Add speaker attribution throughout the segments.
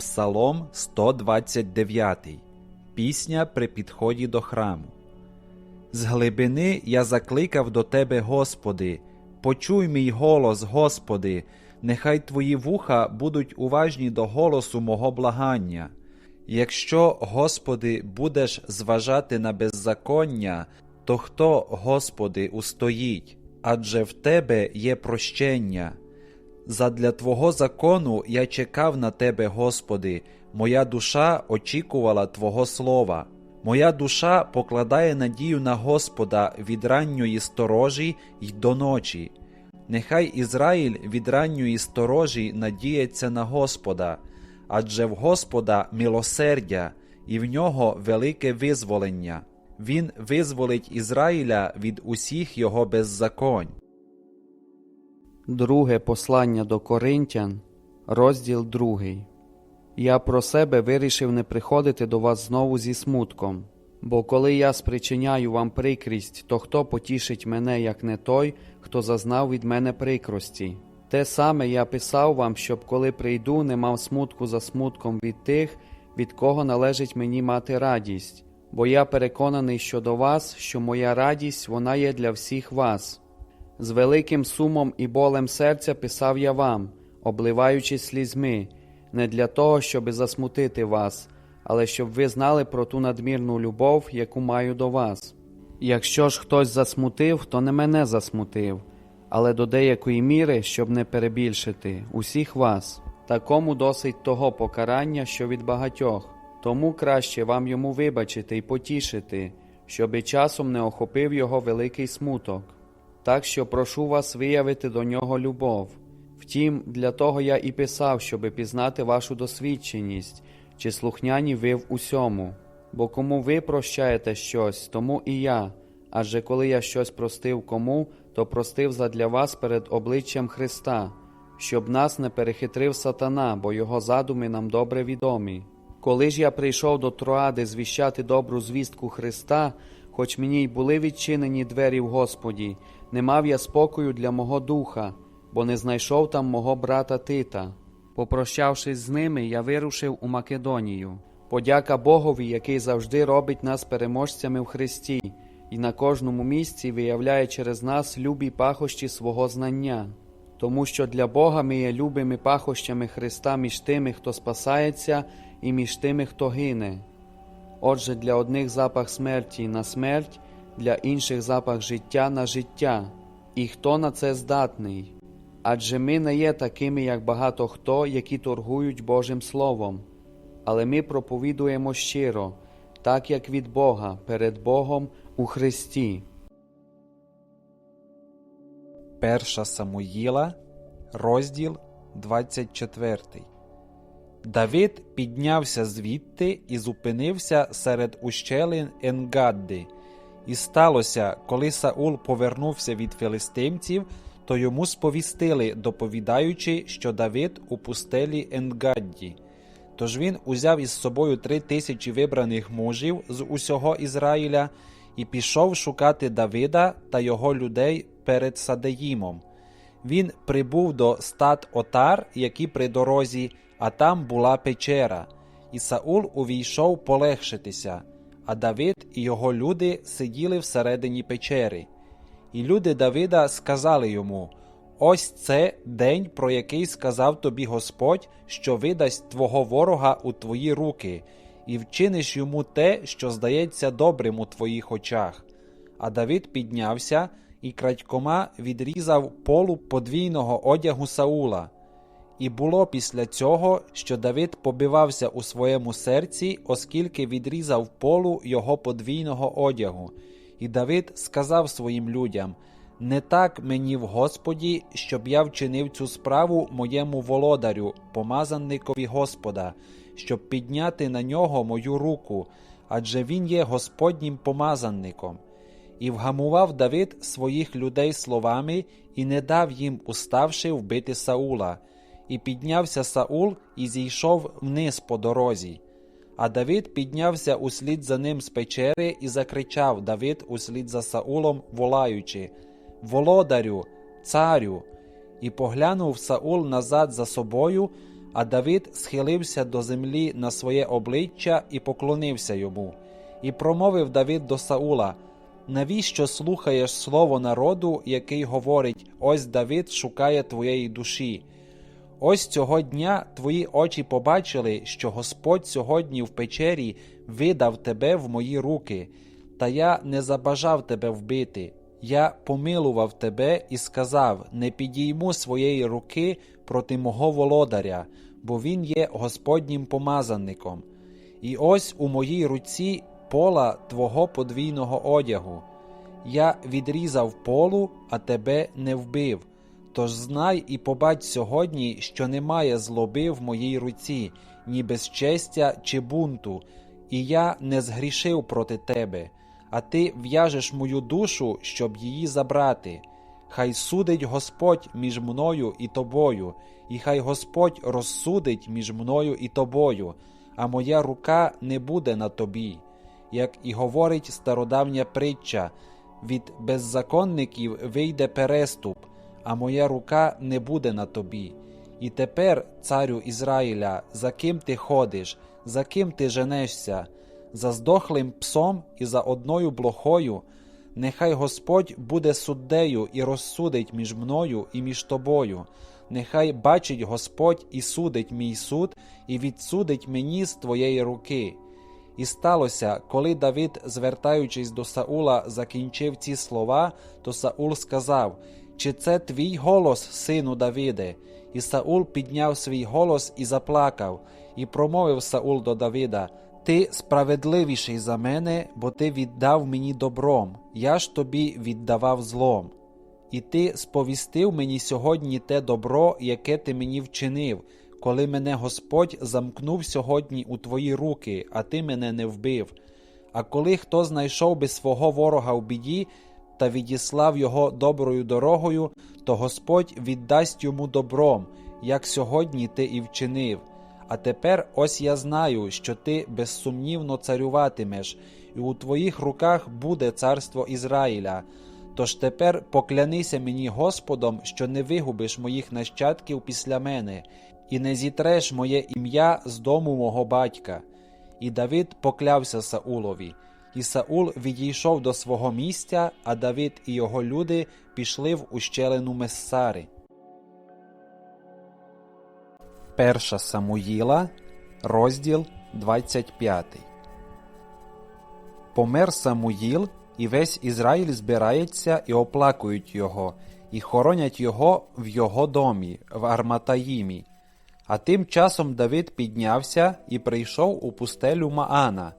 Speaker 1: Псалом 129. Пісня при підході до храму. З глибини я закликав до Тебе, Господи, почуй мій голос, Господи, нехай Твої вуха будуть уважні до голосу мого благання. Якщо, Господи, будеш зважати на беззаконня, то хто, Господи, устоїть? Адже в Тебе є прощення. Задля Твого закону я чекав на Тебе, Господи, моя душа очікувала Твого слова. Моя душа покладає надію на Господа від ранньої сторожі й до ночі. Нехай Ізраїль від ранньої сторожі надіється на Господа, адже в Господа милосердя, і в нього велике визволення. Він визволить Ізраїля від усіх його беззаконь.
Speaker 2: Друге послання до Коринтян, розділ другий. Я про себе вирішив не приходити до вас знову зі смутком, бо коли я спричиняю вам прикрість, то хто потішить мене, як не той, хто зазнав від мене прикрості? Те саме я писав вам, щоб коли прийду, не мав смутку за смутком від тих, від кого належить мені мати радість, бо я переконаний щодо вас, що моя радість вона є для всіх вас. З великим сумом і болем серця писав я вам, обливаючись слізьми, не для того, щоби засмутити вас, але щоб ви знали про ту надмірну любов, яку маю до вас. Якщо ж хтось засмутив, то не мене засмутив, але до деякої міри, щоб не перебільшити, усіх вас. Такому досить того покарання, що від багатьох, тому краще вам йому вибачити і потішити, щоби часом не охопив його великий смуток. Так що прошу вас виявити до нього любов. Втім, для того я і писав, щоби пізнати вашу досвідченість, чи слухняні ви в усьому. Бо кому ви прощаєте щось, тому і я. Адже коли я щось простив кому, то простив задля вас перед обличчям Христа, щоб нас не перехитрив сатана, бо його задуми нам добре відомі. Коли ж я прийшов до Троади звіщати добру звістку Христа, хоч мені й були відчинені двері в Господі, не мав я спокою для мого духа, бо не знайшов там мого брата Тита. Попрощавшись з ними, я вирушив у Македонію. Подяка Богові, який завжди робить нас переможцями в Христі, і на кожному місці виявляє через нас любі пахощі свого знання. Тому що для Бога ми є любими пахощами Христа між тими, хто спасається, і між тими, хто гине. Отже, для одних запах смерті на смерть, для інших запах життя на життя, і хто на це здатний? Адже ми не є такими, як багато хто, які торгують Божим Словом, але ми проповідуємо щиро, так як від Бога, перед Богом у Христі.
Speaker 1: Перша Самуїла, розділ 24. Давид піднявся звідти і зупинився серед ущелин Енгадди. І сталося, коли Саул повернувся від філистимців, то йому сповістили, доповідаючи, що Давид у пустелі Енгадді. Тож він узяв із собою три тисячі вибраних мужів з усього Ізраїля і пішов шукати Давида та його людей перед Садеїмом. Він прибув до стад Отар, які при дорозі, а там була печера, і Саул увійшов полегшитися, а Давид і його люди сиділи всередині печери. І люди Давида сказали йому: Ось це день, про який сказав тобі Господь, що видасть твого ворога у твої руки, і вчиниш йому те, що здається добрим у твоїх очах. А Давид піднявся і крадькома відрізав полу подвійного одягу Саула. І було після цього, що Давид побивався у своєму серці, оскільки відрізав полу його подвійного одягу. І Давид сказав своїм людям: Не так мені в Господі, щоб я вчинив цю справу моєму володарю, помазанникові Господа, щоб підняти на нього мою руку, адже він є Господнім помазанником. І вгамував Давид своїх людей словами і не дав їм, уставши, вбити Саула. І піднявся Саул і зійшов вниз по дорозі. А Давид піднявся услід за ним з печери і закричав Давид услід за Саулом, волаючи Володарю, царю. І поглянув Саул назад за собою, А Давид схилився до землі на своє обличчя і поклонився йому. І промовив Давид до Саула: Навіщо слухаєш слово народу, який говорить: Ось Давид шукає твоєї душі? Ось цього дня твої очі побачили, що Господь сьогодні в печері видав тебе в мої руки, та я не забажав тебе вбити. Я помилував тебе і сказав: Не підійму своєї руки проти мого володаря, бо він є Господнім помазанником. І ось у моїй руці пола твого подвійного одягу. Я відрізав полу, а тебе не вбив. Тож знай і побач сьогодні, що немає злоби в моїй руці, ні безчестя чи бунту, і я не згрішив проти тебе, а ти в'яжеш мою душу, щоб її забрати. Хай судить Господь між мною і тобою, і хай Господь розсудить між мною і тобою, а моя рука не буде на тобі. Як і говорить стародавня притча, від беззаконників вийде переступ, а моя рука не буде на тобі. І тепер, царю Ізраїля, за ким ти ходиш, за ким ти женешся, за здохлим псом і за одною блохою, нехай Господь буде суддею і розсудить між мною і між тобою. Нехай бачить Господь і судить мій суд, і відсудить мені з твоєї руки. І сталося, коли Давид, звертаючись до Саула, закінчив ці слова, то Саул сказав: Чи це твій голос, сину Давиде? І Саул підняв свій голос і заплакав, і промовив Саул до Давида: Ти справедливіший за мене, бо ти віддав мені добром, я ж тобі віддавав злом. І ти сповістив мені сьогодні те добро, яке ти мені вчинив, коли мене Господь замкнув сьогодні у твої руки, а ти мене не вбив. А коли хто знайшов би свого ворога в біді та відіслав його доброю дорогою, то Господь віддасть йому добром, як сьогодні ти і вчинив. А тепер ось я знаю, що ти безсумнівно царюватимеш, і у твоїх руках буде царство Ізраїля. Тож тепер поклянися мені Господом, що не вигубиш моїх нащадків після мене, і не зітреш моє ім'я з дому мого батька. І Давид поклявся Саулові. І Саул відійшов до свого місця, а Давид і його люди пішли в ущелину Мессари. Перша Самуїла, розділ 25. Помер Самуїл, і весь Ізраїль збирається і оплакують його, і хоронять його в його домі, в Арматаїмі. А тим часом Давид піднявся і прийшов у пустелю Маана.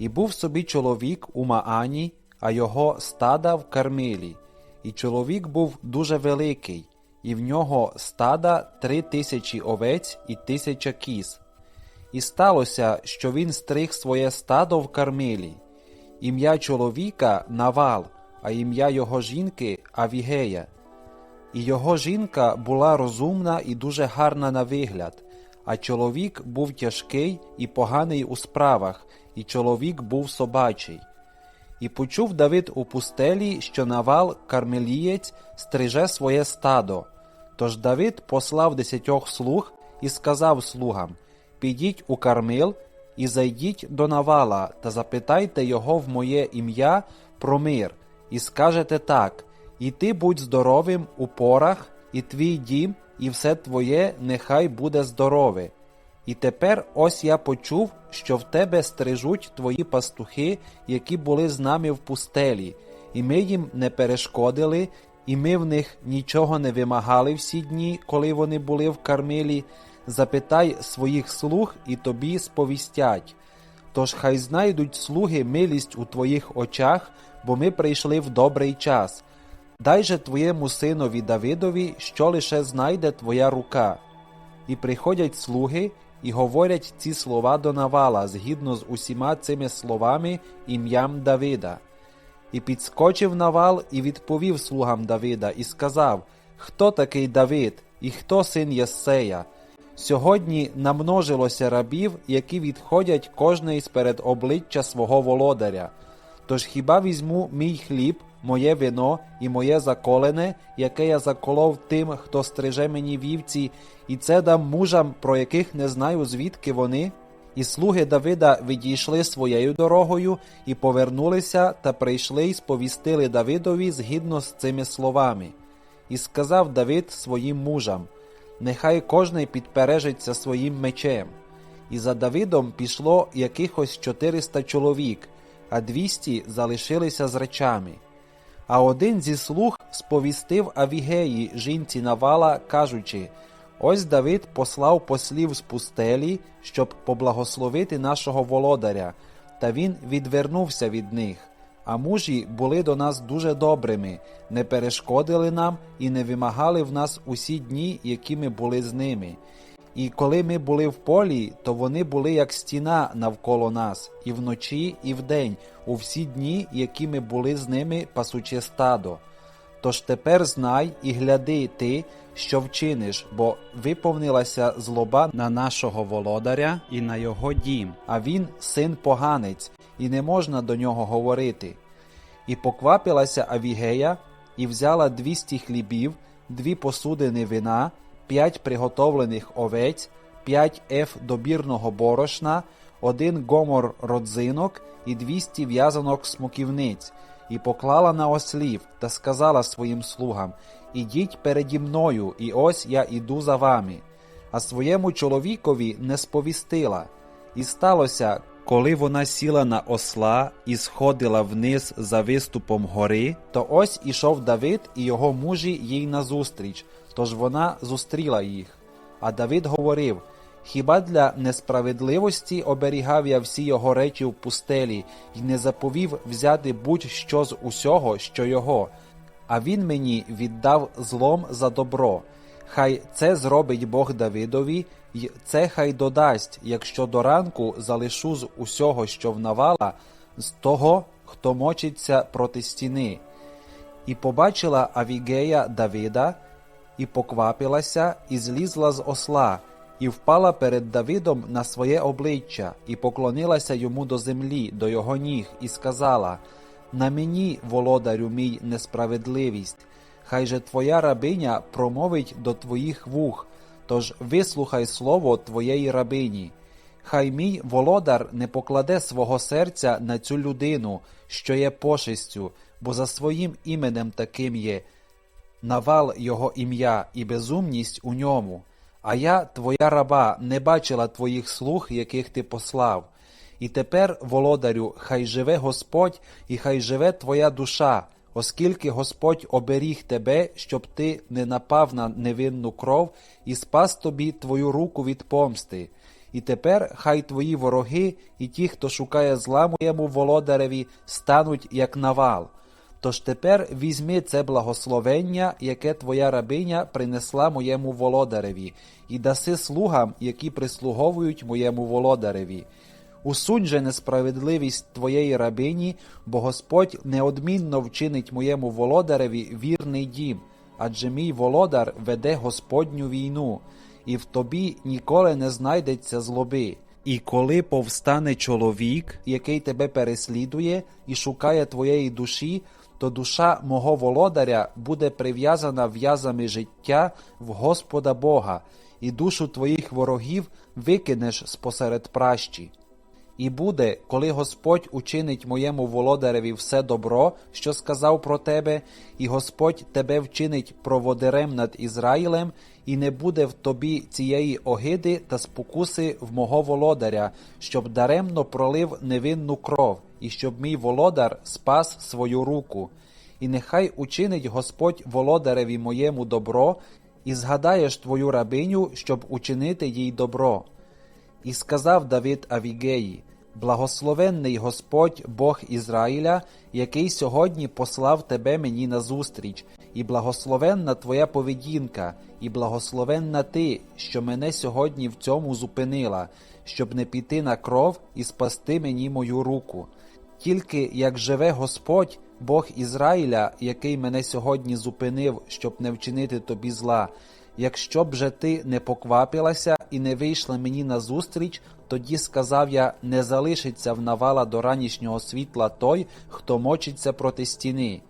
Speaker 1: І був собі чоловік у Маані, а його стада в Кармилі. І чоловік був дуже великий, і в нього стада три тисячі овець і тисяча кіз. І сталося, що він стриг своє стадо в Кармилі. Ім'я чоловіка Навал, а ім'я його жінки Авігея. І його жінка була розумна і дуже гарна на вигляд, а чоловік був тяжкий і поганий у справах, і чоловік був собачий. І почув Давид у пустелі, що Навал, кармелієць, стриже своє стадо. Тож Давид послав десятьох слуг і сказав слугам: Підіть у Кармил і зайдіть до Навала та запитайте його в моє ім'я про мир, і скажете так: І ти будь здоровим у порах, і твій дім, і все твоє нехай буде здорове. І тепер ось я почув, що в тебе стрижуть твої пастухи, які були з нами в пустелі, і ми їм не перешкодили, і ми в них нічого не вимагали всі дні, коли вони були в Кармилі. Запитай своїх слуг, і тобі сповістять. Тож хай знайдуть слуги милість у твоїх очах, бо ми прийшли в добрий час. Дай же твоєму синові Давидові, що лише знайде твоя рука. І приходять слуги і говорять ці слова до Навала згідно з усіма цими словами ім'ям Давида. І підскочив Навал і відповів слугам Давида і сказав: Хто такий Давид, і хто син Єссея? Сьогодні намножилося рабів, які відходять кожний сперед обличчя свого володаря. Тож хіба візьму мій хліб, моє вино і моє заколене, яке я заколов тим, хто стриже мені вівці, і це дам мужам, про яких не знаю, звідки вони? І слуги Давида відійшли своєю дорогою і повернулися та прийшли й сповістили Давидові згідно з цими словами. І сказав Давид своїм мужам: Нехай кожний підпережиться своїм мечем. І за Давидом пішло якихось 400 чоловік, а 200 залишилися з речами. А один зі слуг сповістив Авігеї, жінці Навала, кажучи: Ось Давид послав послів з пустелі, щоб поблагословити нашого володаря, та він відвернувся від них. А мужі були до нас дуже добрими, не перешкодили нам і не вимагали в нас усі дні, які ми були з ними. І коли ми були в полі, то вони були як стіна навколо нас, і вночі, і вдень, у всі дні, які ми були з ними, пасучи стадо. Тож тепер знай і гляди ти, що вчиниш, бо виповнилася злоба на нашого володаря і на його дім, а він син поганець, і не можна до нього говорити. І поквапилася Авігея, і взяла двісті хлібів, дві посудини вина, п'ять приготовлених овець, п'ять еф добірного борошна, один гомор родзинок і двісті в'язанок смоківниць, і поклала на ослів та сказала своїм слугам: Ідіть переді мною, і ось я іду за вами. А своєму чоловікові не сповістила. І сталося, коли вона сіла на осла і сходила вниз за виступом гори, то ось ішов Давид і його мужі їй назустріч, тож вона зустріла їх. А Давид говорив: Хіба для несправедливості оберігав я всі його речі в пустелі і не заповів взяти будь-що з усього, що його, а він мені віддав злом за добро. Хай це зробить Бог Давидові, й це хай додасть, якщо до ранку залишу з усього, що в навала, з того, хто мочиться проти стіни. І побачила Авігея Давида, і поквапилася, і злізла з осла, і впала перед Давидом на своє обличчя, і поклонилася йому до землі, до його ніг, і сказала: На мені, володарю мій, несправедливість. Хай же твоя рабиня промовить до твоїх вух, тож вислухай слово твоєї рабині. Хай мій володар не покладе свого серця на цю людину, що є пошестю, бо за своїм іменем таким є навал його ім'я і безумність у ньому. А я, твоя раба, не бачила твоїх слуг, яких ти послав. І тепер, володарю, хай живе Господь, і хай живе твоя душа, оскільки Господь оберіг тебе, щоб ти не напав на невинну кров і спас тобі твою руку від помсти. І тепер хай твої вороги і ті, хто шукає зла моєму володареві, стануть як навал. Тож тепер візьми це благословення, яке твоя рабиня принесла моєму володареві, і даси слугам, які прислуговують моєму володареві. Усунь же несправедливість твоєї рабині, бо Господь неодмінно вчинить моєму володареві вірний дім, адже мій володар веде Господню війну, і в тобі ніколи не знайдеться злоби. І коли повстане чоловік, який тебе переслідує і шукає твоєї душі, то душа мого володаря буде прив'язана в'язами життя в Господа Бога, і душу твоїх ворогів викинеш спосеред пращі. І буде, коли Господь учинить моєму володареві все добро, що сказав про тебе, і Господь тебе вчинить проводирем над Ізраїлем, і не буде в тобі цієї огиди та спокуси в мого володаря, щоб даремно пролив невинну кров, і щоб мій володар спас свою руку. І нехай учинить Господь володареві моєму добро, і згадаєш твою рабиню, щоб учинити їй добро. І сказав Давид Авігеї: Благословенний Господь Бог Ізраїля, який сьогодні послав тебе мені назустріч, і благословенна твоя поведінка, і благословенна ти, що мене сьогодні в цьому зупинила, щоб не піти на кров і спасти мені мою руку. Тільки як живе Господь, Бог Ізраїля, який мене сьогодні зупинив, щоб не вчинити тобі зла, Якщо б же ти не поквапилася і не вийшла мені назустріч, тоді сказав я, не залишиться в навала до ранішнього світла той, хто мочиться проти стіни.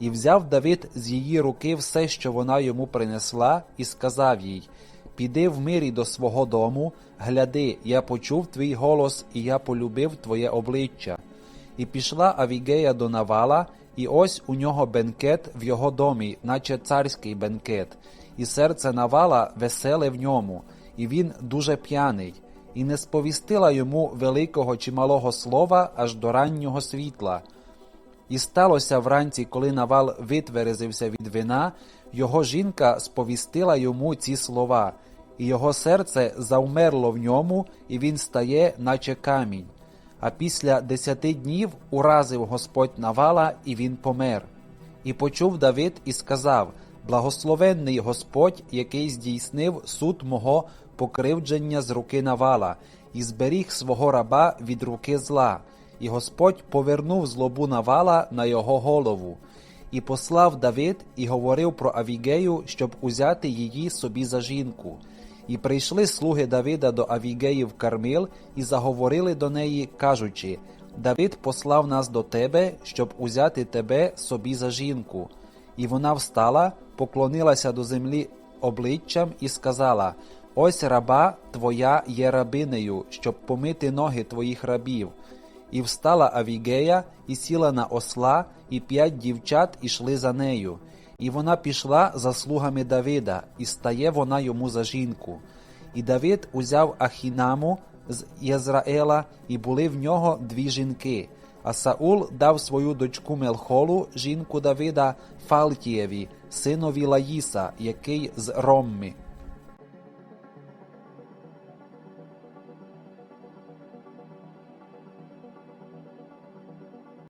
Speaker 1: І взяв Давид з її руки все, що вона йому принесла, і сказав їй: Піди в мирі до свого дому, гляди, я почув твій голос, і я полюбив твоє обличчя. І пішла Авігея до Навала, і ось у нього бенкет в його домі, наче царський бенкет, і серце Навала веселе в ньому, і він дуже п'яний, і не сповістила йому великого чи малого слова аж до раннього світла. І сталося вранці, коли Навал витверезився від вина, його жінка сповістила йому ці слова, і його серце завмерло в ньому, і він стає, наче камінь. А після десяти днів уразив Господь Навала, і він помер. І почув Давид і сказав: Благословенний Господь, який здійснив суд мого покривдження з руки Навала, і зберіг свого раба від руки зла. І Господь повернув злобу Навала на його голову. І послав Давид і говорив про Авігею, щоб узяти її собі за жінку. І прийшли слуги Давида до Авігеї в Кармил і заговорили до неї, кажучи: Давид послав нас до тебе, щоб узяти тебе собі за жінку. І вона встала, поклонилася до землі обличчям і сказала: Ось раба твоя є рабинею, щоб помити ноги твоїх рабів. І встала Авігея, і сіла на осла, і п'ять дівчат ішли за нею. І вона пішла за слугами Давида, і стає вона йому за жінку. І Давид узяв Ахінаму з Єзраїла, і були в нього дві жінки. А Саул дав свою дочку Мелхолу, жінку Давида, Фалтієві, синові Лаїса, який з Ромми.